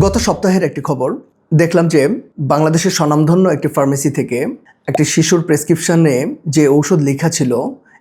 গত সপ্তাহের একটি খবর। দেখলাম যে বাংলাদেশের স্বনামধন্য একটি ফার্মেসি থেকে একটি শিশুর প্রেসক্রিপশনে যে ঔষধ লেখা ছিল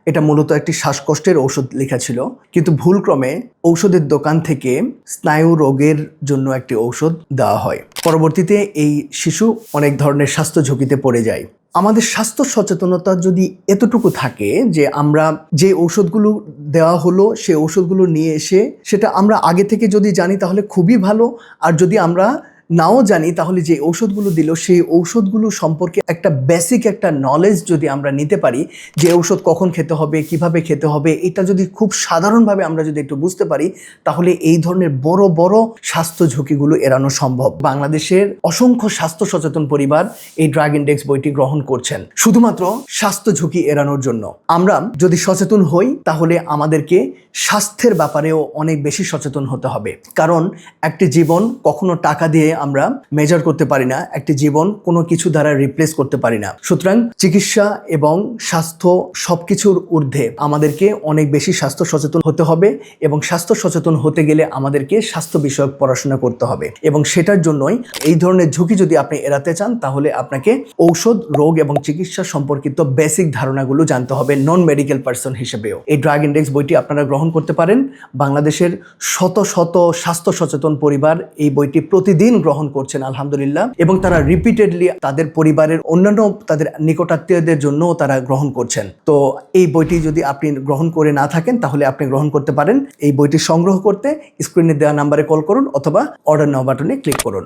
এটা মূলত একটি শ্বাসকষ্টের ঔষধ লেখা ছিল। কিন্তু ভুলক্রমে ঔষধের দোকান থেকে স্নায়ু রোগের জন্য একটি ঔষধ দেওয়া হয়। পরবর্তীতে এই শিশু অনেক ধরনের স্বাস্থ্য ঝুঁকিতে পড়ে যায়। আমাদের স্বাস্থ্য সচেতনতা যদি এতটুকু থাকে যে আমরা যে ঔষধগুলো দেওয়া হলো সেই ঔষধগুলো নিয়ে এসে সেটা আমরা আগে থেকে যদি জানি তাহলে খুবই ভালো। আর যদি আমরা নাও জানি তাহলে যে ঔষধগুলো দিল, সেই ঔষধগুলো সম্পর্কে একটা বেসিক একটা নলেজ যদি আমরা নিতে পারি, যে ঔষধ কখন খেতে হবে, কীভাবে খেতে হবে, এটা যদি খুব সাধারণভাবে আমরা যদি একটু বুঝতে পারি, তাহলে এই ধরনের বড় বড় স্বাস্থ্য ঝুঁকিগুলো এড়ানো সম্ভব। বাংলাদেশের অসংখ্য স্বাস্থ্য সচেতন পরিবার এই ড্রাগ ইন্ডেক্স বইটি গ্রহণ করছেন। শুধুমাত্র স্বাস্থ্য ঝুঁকি এড়ানোর জন্য। আমরা যদি সচেতন হই, তাহলে আমাদেরকে স্বাস্থ্যের ব্যাপারেও অনেক বেশি সচেতন হতে হবে। কারণ একটি জীবন কখনো টাকা দিয়ে আমরা মেজার করতে পারি না, একটি জীবন কোনো কিছু দ্বারা রিপ্লেস করতে পারি না। সুতরাং চিকিৎসা এবং স্বাস্থ্য সবকিছুর ঊর্ধ্বে আমাদেরকে অনেক বেশি স্বাস্থ্য সচেতন হতে হবে এবং স্বাস্থ্য সচেতন হতে গেলে আমাদেরকে স্বাস্থ্য বিষয়ক পড়াশোনা করতে হবে এবং সেটার জন্যই এই ধরনের ঝুঁকি যদি আপনি এড়াতে চান, তাহলে আপনাকে ঔষধ, রোগ এবং চিকিৎসা সম্পর্কিত বেসিক ধারণাগুলো জানতে হবে নন মেডিকেল পার্সন হিসেবেও। এই ড্রাগ ইন্ডেক্স বইটি আপনারা গ্রহণ করতে পারেন। বাংলাদেশের শত শত স্বাস্থ্য সচেতন পরিবার এই বইটি প্রতিদিন গ্রহণ করছেন, আলহামদুলিল্লাহ। এবং তারা রিপিটেডলি তাদের পরিবারের অন্যান্য তাদের নিকটাত্মীয়দের জন্য তারা গ্রহণ করছেন। তো এই বইটি যদি আপনি গ্রহণ করে না থাকেন, তাহলে আপনি গ্রহণ করতে পারেন। এই বইটি সংগ্রহ করতে স্ক্রিনে দেওয়া নাম্বারে কল করুন অথবা অর্ডার নেওয়া বাটনে ক্লিক করুন।